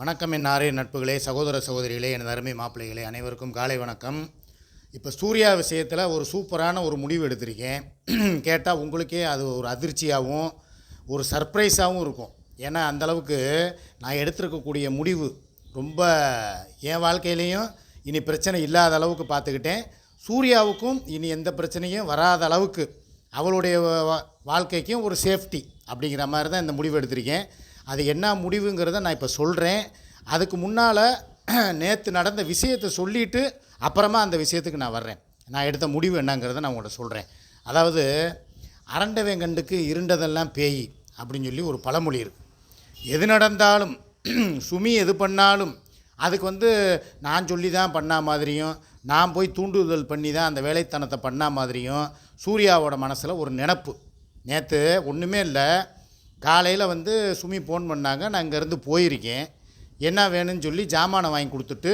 வணக்கம் என் ஆரிய நட்புகளே சகோதர சகோதரிகளே எனது அருமை மாப்பிள்ளைகளே அனைவருக்கும் காலை வணக்கம். இப்போ சூர்யா விஷயத்தில் ஒரு சூப்பரான ஒரு முடிவு எடுத்திருக்கேன். கேட்டால் உங்களுக்கே அது ஒரு அதிர்ச்சியாகவும் ஒரு சர்ப்ரைஸாகவும் இருக்கும். ஏன்னா அந்தளவுக்கு நான் எடுத்திருக்கக்கூடிய முடிவு ரொம்ப என் வாழ்க்கையிலையும் இனி பிரச்சனை இல்லாத அளவுக்கு பார்த்துக்கிட்டேன். சூர்யாவுக்கும் இனி எந்த பிரச்சனையும் வராத அளவுக்கு அவளுடைய வா- வாழ்க்கைக்கும் ஒரு சேஃப்டி அப்படிங்கிற மாதிரி தான் இந்த முடிவு எடுத்திருக்கேன். அது என்ன முடிவுங்கிறத நான் இப்போ சொல்கிறேன் அதுக்கு முன்னால் நேற்று நடந்த விஷயத்தை சொல்லிவிட்டு அப்புறமா அந்த விஷயத்துக்கு நான் வர்றேன். நான் எடுத்த முடிவு என்னங்கிறத நான் உங்கள்கிட்ட சொல்கிறேன் அதாவது அரண்டவேங்கண்டுக்கு இருண்டதெல்லாம் பேய் அப்படின்னு சொல்லி ஒரு பழமொழி இருக்குது எது நடந்தாலும் சுமி எது பண்ணாலும் அதுக்கு வந்து நான் சொல்லி தான் பண்ணா மாதிரியும் நான் போய் தூண்டுதல் பண்ணி தான் அந்த வேலைத்தனத்தை பண்ணா மாதிரியும் சூர்யாவோட மனசில் ஒரு நினப்பு. நேற்று ஒன்றுமே இல்லை காலையில் வந்து சுமி ஃபோன் பண்ணாங்க. நான் இங்கேருந்து போயிருக்கேன். என்ன வேணும்னு சொல்லி ஜாமானை வாங்கி கொடுத்துட்டு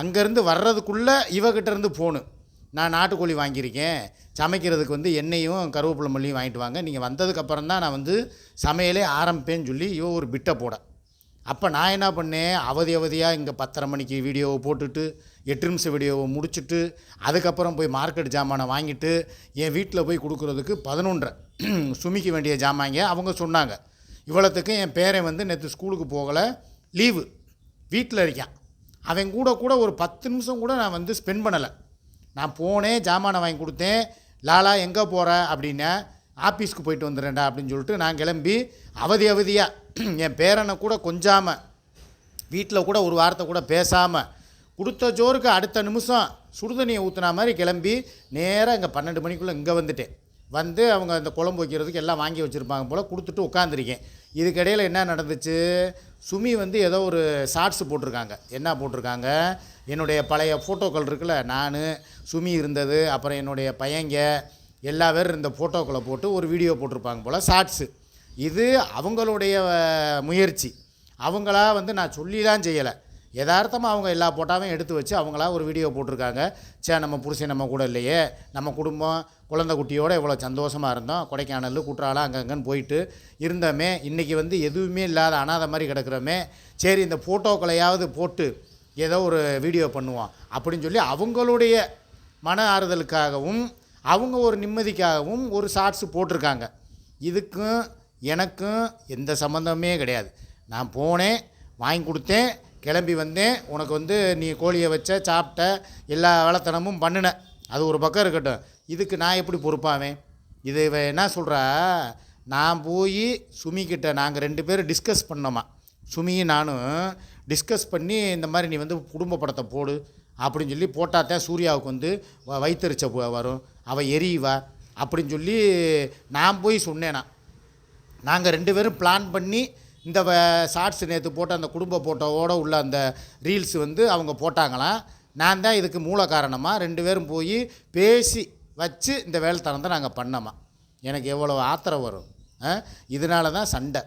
அங்கேருந்து வர்றதுக்குள்ளே இவகிட்டேருந்து ஃபோனு நான் நாட்டுக்கோழி வாங்கியிருக்கேன். சமைக்கிறதுக்கு வந்து எண்ணெயும் கருவேப்பிலை மல்லியும் வாங்கிட்டு வாங்க. நீங்கள் வந்ததுக்கப்புறம் தான் நான் வந்து சமையலே ஆரம்பிப்பேன்னு சொல்லி இவ ஒரு பிட்டை போட. அப்போ நான் என்ன பண்ணேன்? அவதி அவதியாக இங்கே பத்தரை மணிக்கு வீடியோவை போட்டுட்டு எட்டு நிமிஷம் வீடியோவை முடிச்சுட்டு அதுக்கப்புறம் போய் மார்க்கெட் ஜாமானை வாங்கிட்டு என் வீட்டில் போய் கொடுக்குறதுக்கு பதினொன்றரை. சுமிக்க வேண்டிய ஜாமாங்க அவங்க சொன்னாங்க. இவ்வளோத்துக்கு என் பேரன் வந்து நேற்று ஸ்கூலுக்கு போகலை லீவு. வீட்டில் இருக்கான். அவன் கூட கூட ஒரு பத்து நிமிஷம் கூட நான் வந்து ஸ்பெண்ட் பண்ணலை. நான் போனேன் ஜாமானை வாங்கி கொடுத்தேன். லாலா எங்கே போகிற அப்படின்னா ஆஃபீஸ்க்கு போயிட்டு வந்துடுறேன்டா அப்படின்னு சொல்லிட்டு நான் கிளம்பி அவதி அவதியாக என் பேரனை கூட கொஞ்சாமல் வீட்டில் கூட ஒரு வார்த்தை கூட பேசாமல் கொடுத்த ஜோருக்கு அடுத்த நிமிஷம் சுடுதண்ணியை ஊற்றுன மாதிரி கிளம்பி நேராக இங்கே பன்னெண்டு மணிக்குள்ளே இங்கே வந்துட்டேன். வந்து அவங்க அந்த குழம்பு வைக்கிறதுக்கு எல்லாம் வாங்கி வச்சுருப்பாங்க போல் கொடுத்துட்டு உட்காந்துருக்கேன் இதுக்கிடையில் என்ன நடந்துச்சு? சுமி வந்து ஏதோ ஒரு ஷார்ட்ஸ் போட்டிருக்காங்க. என்ன போட்டிருக்காங்க? என்னுடைய பழைய ஃபோட்டோக்கள் இருக்குல்ல நான் சுமி இருந்தது அப்புறம் என்னுடைய பையங்க எல்லா பேரும் இந்த ஃபோட்டோக்களை போட்டு ஒரு வீடியோ போட்டிருப்பாங்க போல் ஷார்ட்ஸு இது அவங்களுடைய முயற்சி. அவங்களா வந்து நான் சொல்லி தான் செய்யலை. யதார்த்தமாக அவங்க எல்லா போட்டாவையும் எடுத்து வச்சு அவங்களா ஒரு வீடியோ போட்டிருக்காங்க. சே நம்ம புருஷன் நம்ம கூட இல்லையே. நம்ம குடும்பம் குழந்தை குட்டியோட இவ்வளோ சந்தோஷமாக இருந்தோம். கொடைக்கானல் குற்றாலம் அங்கங்கன்னு போயிட்டு இருந்தோமே. இன்றைக்கி வந்து எதுவுமே இல்லாத அனாதை மாதிரி கிடக்கிறோமே. சரி இந்த ஃபோட்டோக்களையாவது போட்டு ஏதோ ஒரு வீடியோ பண்ணுவோம். அப்படின்னு சொல்லி அவங்களுடைய மன ஆறுதலுக்காகவும் அவங்க ஒரு நிம்மதிக்காகவும் ஒரு ஷார்ட்ஸ் போட்டிருக்காங்க. இதுக்கும் எனக்கும் எந்த சம்மந்தமே கிடையாது. நான் போனேன் வாங்கி கொடுத்தேன் கிளம்பி வந்தேன். உனக்கு வந்து நீ கோழியை வச்ச சாப்பிட்ட எல்லா வேலைத்தனமும் பண்ணின. அது ஒரு பக்கம் இருக்கட்டும். இதுக்கு நான் எப்படி பொறுப்பாவேன் இது இவன் என்ன சொல்கிறா நான் போய் சுமிக்கிட்ட நாங்கள் ரெண்டு பேரும் டிஸ்கஸ் பண்ணோமா? சுமியும் நானும் டிஸ்கஸ் பண்ணி இந்த மாதிரி நீ வந்து குடும்ப படத்தை போடு. அப்படின்னு சொல்லி போட்டாத்தான் சூர்யாவுக்கு வந்து வ- வரும். அவள் எரியுவா. அப்படின்னு சொல்லி நான் போய் சொன்னேனா. நாங்கள் ரெண்டு பேரும் பிளான் பண்ணி இந்த ஷார்ட்ஸ் நேற்று போட்ட அந்த குடும்ப ஃபோட்டோவோட உள்ள அந்த ரீல்ஸ் வந்து அவங்க போட்டாங்களாம். நான் தான் இதுக்கு மூல காரணமாக ரெண்டு பேரும் போய் பேசி வச்சு இந்த வேலைத்தனத்தை நாங்கள் பண்ணோமா. எனக்கு எவ்வளோ ஆத்திரம் வரும். ஆ? இதனால தான் சண்டை.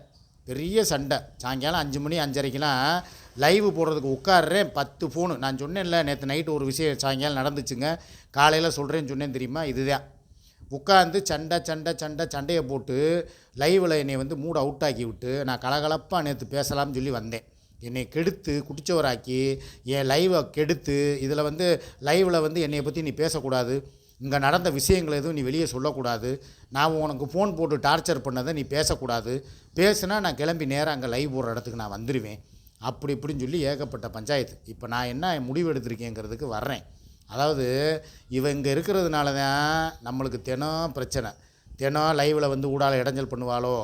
பெரிய சண்டை. சாயங்காலம் அஞ்சு மணி அஞ்சரைக்கெலாம் லைவ் போடுறதுக்கு உட்காடுறேன் பத்து ஃபோனு நான் சொன்னேன்ல நேற்று நைட்டு ஒரு விஷயம் சாயங்காலம் நடந்துச்சுங்க. காலையில் சொல்கிறேன்னு சொன்னேன் தெரியுமா? இதுதான். உட்காந்து சண்டை சண்டை சண்டை சண்டையை போட்டு லைவில் என்னை வந்து மூட் அவுட் ஆக்கி விட்டு நான் கலகலப்பாக நேற்று பேசலாம்னு சொல்லி வந்தேன். என்னை கெடுத்து குடித்தவராக்கி என் லைவை கெடுத்து இதில் வந்து லைவில் வந்து என்னை பற்றி நீ பேசக்கூடாது. இங்கே நடந்த விஷயங்கள் எதுவும் நீ வெளியே சொல்லக்கூடாது. நான் உனக்கு ஃபோன் போட்டு டார்ச்சர் பண்ணதை நீ பேசக்கூடாது. பேசுனா நான் கிளம்பி நேராக அங்கே லைவ் போடுற இடத்துக்கு நான் வந்துடுவேன் அப்படி இப்படின்னு சொல்லி ஏகப்பட்ட பஞ்சாயத்து. இப்போ நான் என்ன முடிவு எடுத்திருக்கேங்கிறதுக்கு வர்றேன். அதாவது இவங்க இங்கே இருக்கிறதுனால தான் நம்மளுக்கு தினம் பிரச்சனை. தினம் லைவில் வந்து ஊடால இடைஞ்சல் பண்ணுவாளோ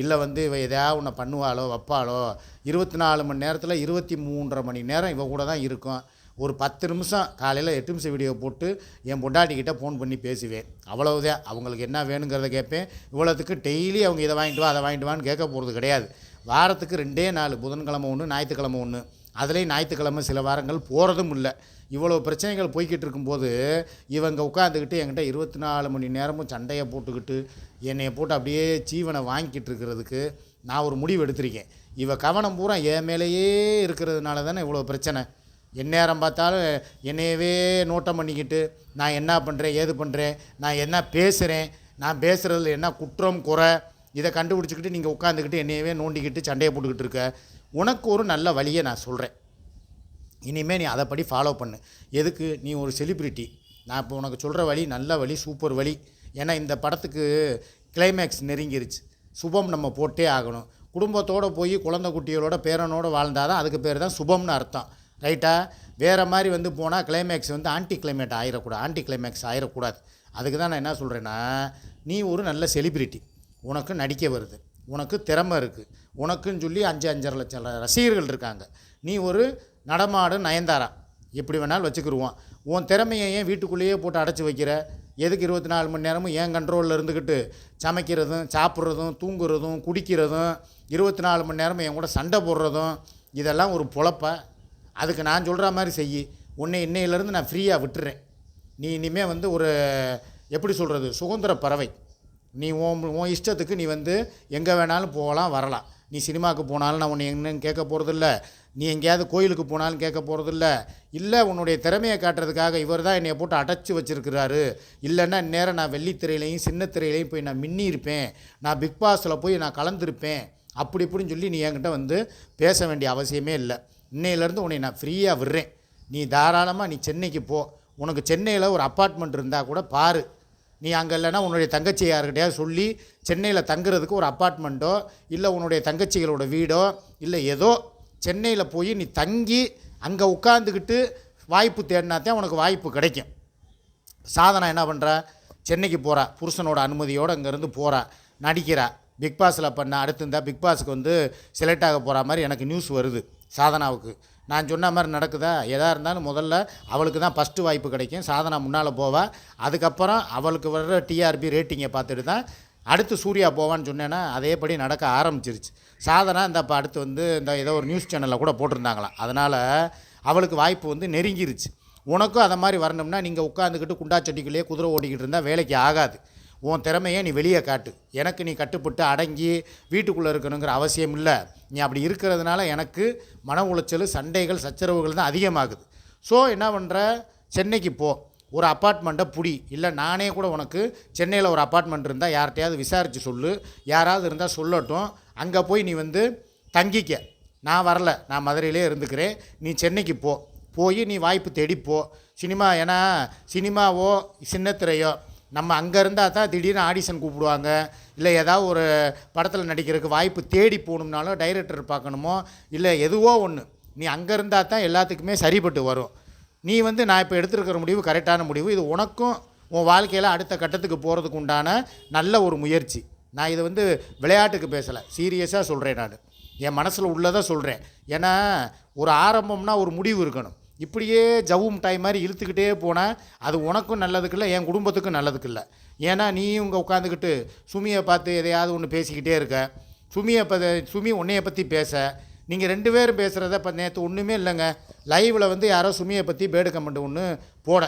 இல்லை வந்து இவ எதையாவது ஒன்று பண்ணுவாளோ வைப்பாளோ இருபத்தி நாலு மணி நேரத்தில் இருபத்தி மூன்றரை மணி நேரம் இவ கூட தான் இருக்கும். ஒரு பத்து நிமிஷம் காலையில் எட்டு நிமிஷம் வீடியோ போட்டு என் பொண்டாட்டிக்கிட்ட ஃபோன் பண்ணி பேசுவேன். அவ்வளவுதான். அவங்களுக்கு என்ன வேணுங்கிறத கேட்பேன். இவ்வளோத்துக்கு டெய்லி அவங்க இதை வாங்கிட்டு வா அதை வாங்கிட்டு வான்னு கேட்க போகிறது கிடையாது. வாரத்துக்கு ரெண்டே நாள் புதன்கிழமை ஒன்று ஞாயிற்றுக்கிழமை ஒன்று அதுலேயும் ஞாயிற்றுக்கிழமை சில வாரங்கள் போகிறதும் இல்லை. இவ்வளோ பிரச்சனைகள் போய்கிட்டு இருக்கும்போது இவங்க உட்காந்துக்கிட்டு என்கிட்ட இருபத்தி நாலு மணி நேரமும் சண்டையை போட்டுக்கிட்டு என்னையை போட்டு அப்படியே ஜீவனை வாங்கிக்கிட்டு இருக்கிறதுக்கு நான் ஒரு முடிவு எடுத்திருக்கேன். இவ கவனம் பூரா என் மேலேயே இருக்கிறதுனால தானே இவ்வளோ பிரச்சனை. எந்நேரம் பார்த்தாலும் என்னையவே நோட்டம் பண்ணிக்கிட்டு நான் என்ன பண்ணுறேன் ஏது பண்ணுறேன் நான் என்ன பேசுகிறேன் நான் பேசுகிறதுல என்ன குற்றம் குறை இதை கண்டுபிடிச்சிக்கிட்டு நீங்கள் உட்காந்துக்கிட்டு என்னையவே நோண்டிக்கிட்டு சண்டையை போட்டுக்கிட்டு இருக்க உனக்கு ஒரு நல்ல வழியை நான் சொல்கிறேன் இனிமேல் நீ அதைப்படி ஃபாலோ பண்ணு. எதுக்கு? நீ ஒரு செலிப்ரிட்டி நான் இப்போ உனக்கு சொல்கிற வழி நல்ல வழி சூப்பர் வழி. ஏன்னா இந்த படத்துக்கு கிளைமேக்ஸ் நெருங்கிருச்சு. சுபம் நம்ம போட்டே ஆகணும். குடும்பத்தோடு போய் குழந்தை குட்டிகளோட பேரனோட வாழ்ந்தால் தான் அதுக்கு பேர் தான் சுபம்னு அர்த்தம். ரைட்டா வேறு மாதிரி வந்து போனால் கிளைமேக்ஸ் வந்து ஆன்டி கிளைமேட் ஆயிடக்கூடாது ஆன்டி கிளைமேக்ஸ் ஆயிடக்கூடாது அதுக்கு தான் நான் என்ன சொல்கிறேன்னா நீ ஒரு நல்ல செலிப்ரிட்டி உனக்கு நடிக்க வருது. உனக்கு திறமை இருக்குது உனக்குன்னு சொல்லி அஞ்சு அஞ்சரை லட்சம் ரசிகர்கள் இருக்காங்க. நீ ஒரு நடமாடு நயன்தாரா? எப்படி வேணாலும் வச்சுக்கிருவோம் உன் திறமையை ஏன் வீட்டுக்குள்ளேயே போட்டு அடைச்சி வைக்கிற? எதுக்கு இருபத்தி நாலு மணி நேரமும் ஏன் கண்ட்ரோலில் இருந்துக்கிட்டு சமைக்கிறதும் சாப்பிட்றதும் தூங்குறதும் குடிக்கிறதும் இருபத்தி நாலு மணி நேரமும் என் கூட சண்டை போடுறதும் இதெல்லாம் ஒரு பொழப்பா. அதுக்கு நான் சொல்கிற மாதிரி செய் உன்னை இன்னையிலேருந்து நான் ஃப்ரீயாக விட்டுறேன். நீ இனிமேல் வந்து ஒரு எப்படி சொல்கிறது சுதந்திர பறவை. நீ உன் உன் இஷ்டத்துக்கு நீ வந்து எங்கே வேணாலும் போகலாம் வரலாம். நீ சினிமாவுக்கு போனாலும் நான் உன்னை என்னன்னு கேட்க போகிறதில்ல நீ எங்கேயாவது கோயிலுக்கு போனாலும் கேட்க போகிறதில்ல இல்லை உன்னுடைய திறமையை காட்டுறதுக்காக இவர் தான் என்னை போட்டு அடைச்சி வச்சிருக்கிறாரு. இல்லைன்னா இந்நேரம் நான் வெள்ளித்திரையிலையும் சின்ன திரையிலையும் போய் நான் மின்னி இருப்பேன் நான் பிக் பாஸில் போய் நான் கலந்துருப்பேன். அப்படி இப்படின்னு சொல்லி நீ என்கிட்ட வந்து பேச வேண்டிய அவசியமே இல்லை. இன்னையிலேருந்து உன்னை நான் ஃப்ரீயாக விடுறேன். நீ தாராளமாக நீ சென்னைக்கு போ. உனக்கு சென்னையில் ஒரு அப்பார்ட்மெண்ட் இருந்தால் கூட பாரு. நீ அங்கே இல்லைன்னா உன்னுடைய தங்கச்சி யார்கிட்டயாவது சொல்லி சென்னையில் தங்குறதுக்கு ஒரு அப்பார்ட்மெண்ட்டோ இல்லை உன்னுடைய தங்கச்சிகளோட வீடோ இல்லை ஏதோ சென்னையில் போய் நீ தங்கி அங்கே உட்காந்துக்கிட்டு வாய்ப்பு தேடினா தான் உனக்கு வாய்ப்பு கிடைக்கும். சாதனா என்ன பண்ணுறா சென்னைக்கு போகிறா புருஷனோட அனுமதியோடு அங்கேருந்து போகிறா நடிக்கிறா. பிக் பாஸில் பண்ண அடுத்திருந்தா பிக் பாஸுக்கு வந்து செலக்ட் ஆக போகிற மாதிரி எனக்கு நியூஸ் வருது சாதனாவுக்கு. நான் சொன்ன மாதிரி நடக்குதா? எதாக இருந்தாலும் முதல்ல அவளுக்கு தான் ஃபஸ்ட்டு வாய்ப்பு கிடைக்கும். சாதனா முன்னால் போவா. அதுக்கப்புறம் அவளுக்கு வர்ற டிஆர்பி ரேட்டிங்கை பார்த்துட்டு தான் அடுத்து சூர்யா போவான்னு சொன்னேன்னா அதேபடி நடக்க ஆரம்பிச்சிருச்சு. சாதனா இந்த இப்போ அடுத்து வந்து இந்த ஏதோ ஒரு நியூஸ் சேனலில் கூட போட்டிருந்தாங்களாம் அதனால் அவளுக்கு வாய்ப்பு வந்து நெருங்கிருச்சு. உனக்கும் அதை மாதிரி வரணும்னா நீங்கள் உட்காந்துக்கிட்டு குண்டா செட்டிக்குள்ளேயே குதிரை ஓட்டிக்கிட்டு இருந்தால் வேலைக்கு ஆகாது. உன் திறமையை நீ வெளியே காட்டு. எனக்கு நீ கட்டுப்பட்டு அடங்கி வீட்டுக்குள்ளே இருக்கணுங்கிற அவசியம் இல்லை. நீ அப்படி இருக்கிறதுனால எனக்கு மன உளைச்சல் சண்டைகள் சச்சரவுகள் தான் அதிகமாகுது. ஸோ என்ன பண்ணுற சென்னைக்கு போ. ஒரு அப்பார்ட்மெண்ட்டை புடி. இல்லை நானே கூட உனக்கு சென்னையில் ஒரு அப்பார்ட்மெண்ட் இருந்தால் யார்கிட்டையாவது விசாரித்து சொல்லு. யாராவது இருந்தால் சொல்லட்டும். அங்கே போய் நீ வந்து தங்கிக்க. நான் வரல. நான் மதுரையிலே இருந்துக்கிறேன். நீ சென்னைக்கு போ. போய் நீ வாய்ப்பு தேடிப்போ சினிமா ஏன்னா சினிமாவோ சின்னத்திரையோ நம்ம அங்கே இருந்தால் தான் திடீர்னு ஆடிஷன் கூப்பிடுவாங்க. இல்லை ஏதாவது ஒரு படத்தில் நடிக்கிறதுக்கு வாய்ப்பு தேடி போகணும்னாலும் டைரக்டர் பார்க்கணுமோ? இல்லை எதுவோ ஒன்று நீ அங்கே இருந்தால் தான் எல்லாத்துக்குமே சரிப்பட்டு வரும். நீ வந்து நான் இப்போ எடுத்திருக்கிற முடிவு கரெக்டான முடிவு. இது உனக்கும் உன் வாழ்க்கையில் அடுத்த கட்டத்துக்கு போகிறதுக்கு உண்டான நல்ல ஒரு முயற்சி. நான் இதை வந்து விளையாட்டுக்கு பேசலை. சீரியஸாக சொல்கிறேன் நான். என் மனசில் உள்ளதை சொல்கிறேன் ஏன்னா ஒரு ஆரம்பம்னா ஒரு முடிவு இருக்கணும். இப்படியே ஜவ்வு டைம் மாதிரி இழுத்துக்கிட்டே போனால் அது உனக்கும் நல்லதுக்கு இல்லை என் குடும்பத்துக்கும் நல்லதுக்கு இல்லை ஏன்னா நீயும் இங்கே உட்காந்துக்கிட்டு சுமியை பார்த்து எதையாவது ஒன்று பேசிக்கிட்டே இருக்க. சுமியை ப சுமி உன்னைய பற்றி பேச. நீங்கள் ரெண்டு பேரும் பேசுகிறத இப்போ நேற்று ஒன்றுமே இல்லைங்க. லைவில் வந்து யாரோ சுமியை பற்றி பேடு கமெண்ட் ஒன்று போட.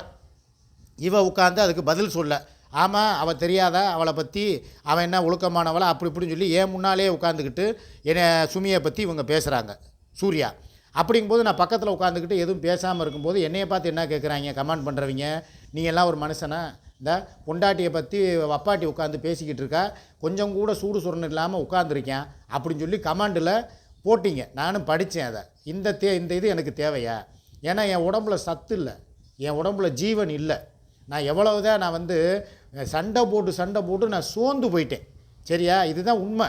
இவ உட்காந்து அதுக்கு பதில் சொல்ல. ஆமாம் அவள் தெரியாதா? அவளை பற்றி அவன் என்ன ஒழுக்கமானவளா? அப்படி இப்படின்னு சொல்லி ஏன் முன்னாலே உட்காந்துக்கிட்டு என்னை சுமியை பற்றி இவங்க பேசுகிறாங்க சூர்யா. அப்படிங்கும்போது நான் பக்கத்தில் உட்காந்துக்கிட்டு எதுவும் பேசாமல் இருக்கும்போது என்னைய பார்த்து என்ன கேட்குறாங்க கமெண்ட் பண்ணுறவங்க நீ எல்லாம் ஒரு மனுஷனா? இந்த பொண்டாட்டியை பற்றி அப்பாட்டி உட்காந்து பேசிக்கிட்டு இருக்கா? கொஞ்சம் கூட சூடு சுரணம் இல்லாமல் உட்காந்துருக்கேன் அப்படின்னு சொல்லி கமாண்டில் போட்டிங்க. நானும் படித்தேன் அதை. இந்த தே இந்த இது எனக்கு தேவையா? ஏன்னா என் உடம்புல சத்து இல்லை. என் உடம்புல ஜீவன் இல்லை. நான் எவ்வளவுதான் நான் வந்து சண்டை போட்டு சண்டை போட்டு நான் சோர்ந்து போயிட்டேன். சரியா? இதுதான் உண்மை.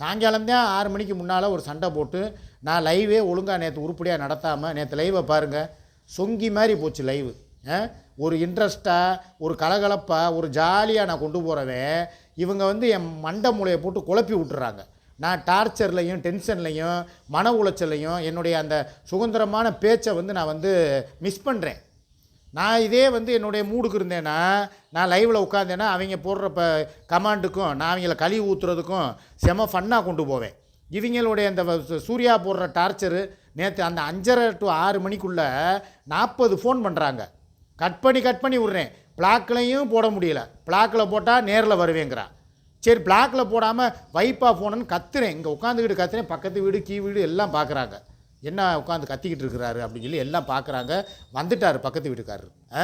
சாயங்காலம் தான் ஆறு மணிக்கு முன்னால் ஒரு சண்டை போட்டு நான் லைவே ஒழுங்காக நேற்று உருப்படியாக நடத்தாமல் நேற்று லைவை பாருங்கள் சொங்கி மாதிரி போச்சு லைவு ஒரு இன்ட்ரெஸ்ட்டாக ஒரு கலகலப்பாக ஒரு ஜாலியாக நான் கொண்டு போகிறவன் இவங்க வந்து என் மண்டை மூளையை போட்டு குழப்பி விட்டுறாங்க. நான் டார்ச்சர்லையும் டென்ஷன்லையும் மன உளைச்சலையும் என்னுடைய அந்த சுதந்திரமான பேச்சை வந்து நான் வந்து மிஸ் பண்ணுறேன் நான் இதே வந்து என்னுடைய மூடுக்கு இருந்தேன்னா நான் லைவில் உட்காந்தேன்னா அவங்க போடுற இப்போ கமாண்டுக்கும் நான் அவங்கள கழுவி ஊற்றுறதுக்கும் செம ஃபன்னாக கொண்டு போவேன். இவங்களுடைய அந்த வ- சூர்யா போடுற டார்ச்சரு நேற்று அந்த அஞ்சரை டு ஆறு மணிக்குள்ளே நாற்பது ஃபோன் பண்ணுறாங்க கட் பண்ணி கட் பண்ணி விட்றேன். பிளாக்லையும் போட முடியல. பிளாக்கில் போட்டால் நேரில் வருவேங்கிறான் சரி பிளாக்கில் போடாமல் வைப்பா ஃபோனுன்னு கத்துறேன். இங்கே உட்காந்துக்கிட்டு கத்துறேன். பக்கத்து வீடு கீ வீடு எல்லாம் பார்க்குறாங்க என்ன உட்காந்து கத்திக்கிட்டு இருக்கிறாரு அப்படின்னு சொல்லி எல்லாம் பார்க்குறாங்க. வந்துட்டார் பக்கத்து வீட்டுக்காரர். ஆ?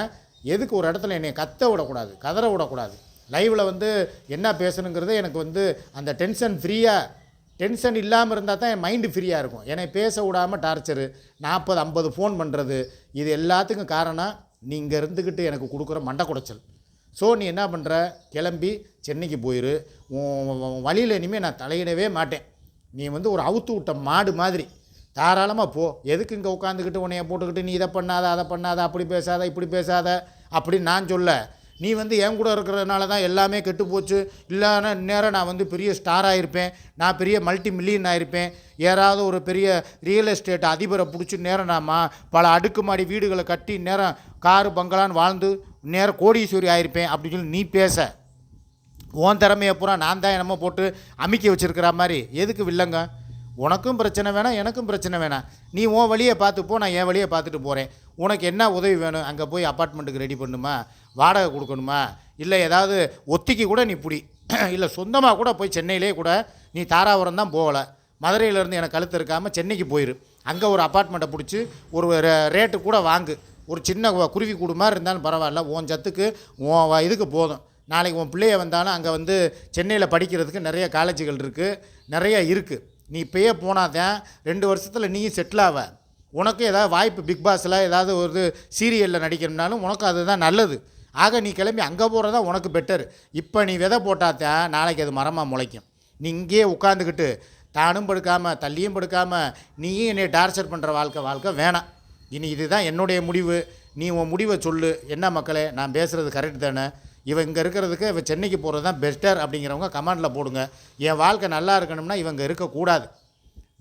எதுக்கு ஒரு இடத்துல என்னை கத்த விடக்கூடாது கதற விடக்கூடாது? லைவில் வந்து என்ன பேசணுங்கிறத எனக்கு வந்து அந்த டென்ஷன் ஃப்ரீயாக டென்ஷன் இல்லாமல் இருந்தால் தான் என் மைண்டு ஃப்ரீயாக இருக்கும். என்னை பேச விடாமல் டார்ச்சரு நாற்பது ஐம்பது ஃபோன் பண்ணுறது இது எல்லாத்துக்கும் காரணம் நீங்கள் இருந்துக்கிட்டு எனக்கு கொடுக்குற மண்டை குடைச்சல். ஸோ நீ என்ன பண்ணுற கிளம்பி சென்னைக்கு போயிரு. உன் வழியில் இனிமேல் நான் தலையிடவே மாட்டேன். நீ வந்து ஒரு அவுத்து விட்ட மாடு மாதிரி. தாராளமாக போ. எதுக்கு இங்கே உட்காந்துக்கிட்டு உன்னைய போட்டுக்கிட்டு நீ இதை பண்ணாத அதை பண்ணாத அப்படி பேசாத இப்படி பேசாத அப்படின்னு நான் சொல்ல. நீ வந்து என் கூட இருக்கிறதுனால தான் எல்லாமே கெட்டு போச்சு. இல்லைன்னா இந்நேரம் நான் வந்து பெரிய ஸ்டாராக இருப்பேன் நான் பெரிய மல்டி மில்லியன் ஆகிருப்பேன் யாராவது ஒரு பெரிய ரியல் எஸ்டேட் அதிபரை பிடிச்சி நேரம் நான் பல அடுக்குமாடி வீடுகளை கட்டி நேரம் காரு பங்களான்னு வாழ்ந்து நேரம் கோடீஸ்வரி ஆகிருப்பேன் அப்படின்னு சொல்லி நீ பேச. உன் திறமையை பூரா நான் தான் என்னமோ போட்டு அமுக்கி வச்சுருக்கிற மாதிரி. எதுக்கு வில்லங்க உனக்கும் பிரச்சனை வேணாம் எனக்கும் பிரச்சனை வேணாம். நீ உன் வழியை பார்த்து போ நான் என் வழியை பார்த்துட்டு போகிறேன் உனக்கு என்ன உதவி வேணும்? அங்கே போய் அப்பார்ட்மெண்ட்டுக்கு ரெடி பண்ணுமா? வாடகை கொடுக்கணுமா? இல்லை ஏதாவது ஒத்திக்கு கூட நீ பிடி. இல்லை சொந்தமாக கூட போய் சென்னையிலே கூட நீ தாராபுரம் தான் போகலை. மதுரையிலேருந்து எனக்கு கழுத்து இருக்காமல் சென்னைக்கு போயிரு. அங்கே ஒரு அப்பார்ட்மெண்ட்டை பிடிச்சி ஒரு ரே- ரேட்டு கூட வாங்கு. ஒரு சின்ன குருவி கூடு மாதிரி இருந்தாலும் பரவாயில்ல. உன் சத்துக்கு உன் இதுக்கு போதும். நாளைக்கு உன் பிள்ளைய வந்தாலும் அங்கே வந்து சென்னையில் படிக்கிறதுக்கு நிறைய காலேஜுகள் இருக்குது நிறைய இருக்குது நீ இப்பயே போனாத்தான் ரெண்டு வருஷத்தில் நீயும் செட்டில் ஆவ. உனக்கு ஏதாவது வாய்ப்பு பிக் பாஸில் ஏதாவது ஒரு சீரியலில் நடிக்கணும்னாலும் உனக்கு அதுதான் நல்லது. ஆக நீ கிளம்பி அங்கே போகிறதா உனக்கு பெட்டர் இப்போ நீ விதை போட்டாத்தான் நாளைக்கு அது மரமாக முளைக்கும். நீ இங்கேயே உட்காந்துக்கிட்டு தானும் படுக்காமல் தள்ளியும் படுக்காமல் நீயும் என்னை டார்ச்சர் பண்ணுற வாழ்க்கை வாழ்க்கை வேணாம். இனி இதுதான் என்னுடைய முடிவு. நீ உன் முடிவை சொல்லு. என்ன மக்களே நான் பேசுகிறது கரெக்ட் தானே? இவன் இங்கே இருக்கிறதுக்கு இவன் சென்னைக்கு போகிறது தான் பெஸ்டர் அப்படிங்கிறவங்க கமெண்டில் போடுங்க. என் வாழ்க்கை நல்லா இருக்கணும்னா இவங்க இருக்கக்கூடாது.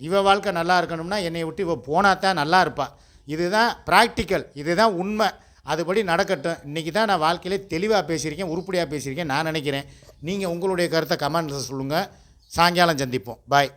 இவன் வாழ்க்கை நல்லா இருக்கணும்னா என்னை விட்டு இவன் போனால் தான் நல்லா இருப்பா. இதுதான் ப்ராக்டிக்கல் இதுதான் உண்மை. அதுபடி நடக்கட்டும். இன்றைக்கி தான் நான் வாழ்க்கையிலே தெளிவாக பேசியிருக்கேன் உருப்படியாக பேசியிருக்கேன் நான் நினைக்கிறேன். நீங்கள் உங்களுடைய கருத்தை கமெண்ட்ஸில் சொல்லுங்கள் சாயங்காலம் சந்திப்போம். பாய்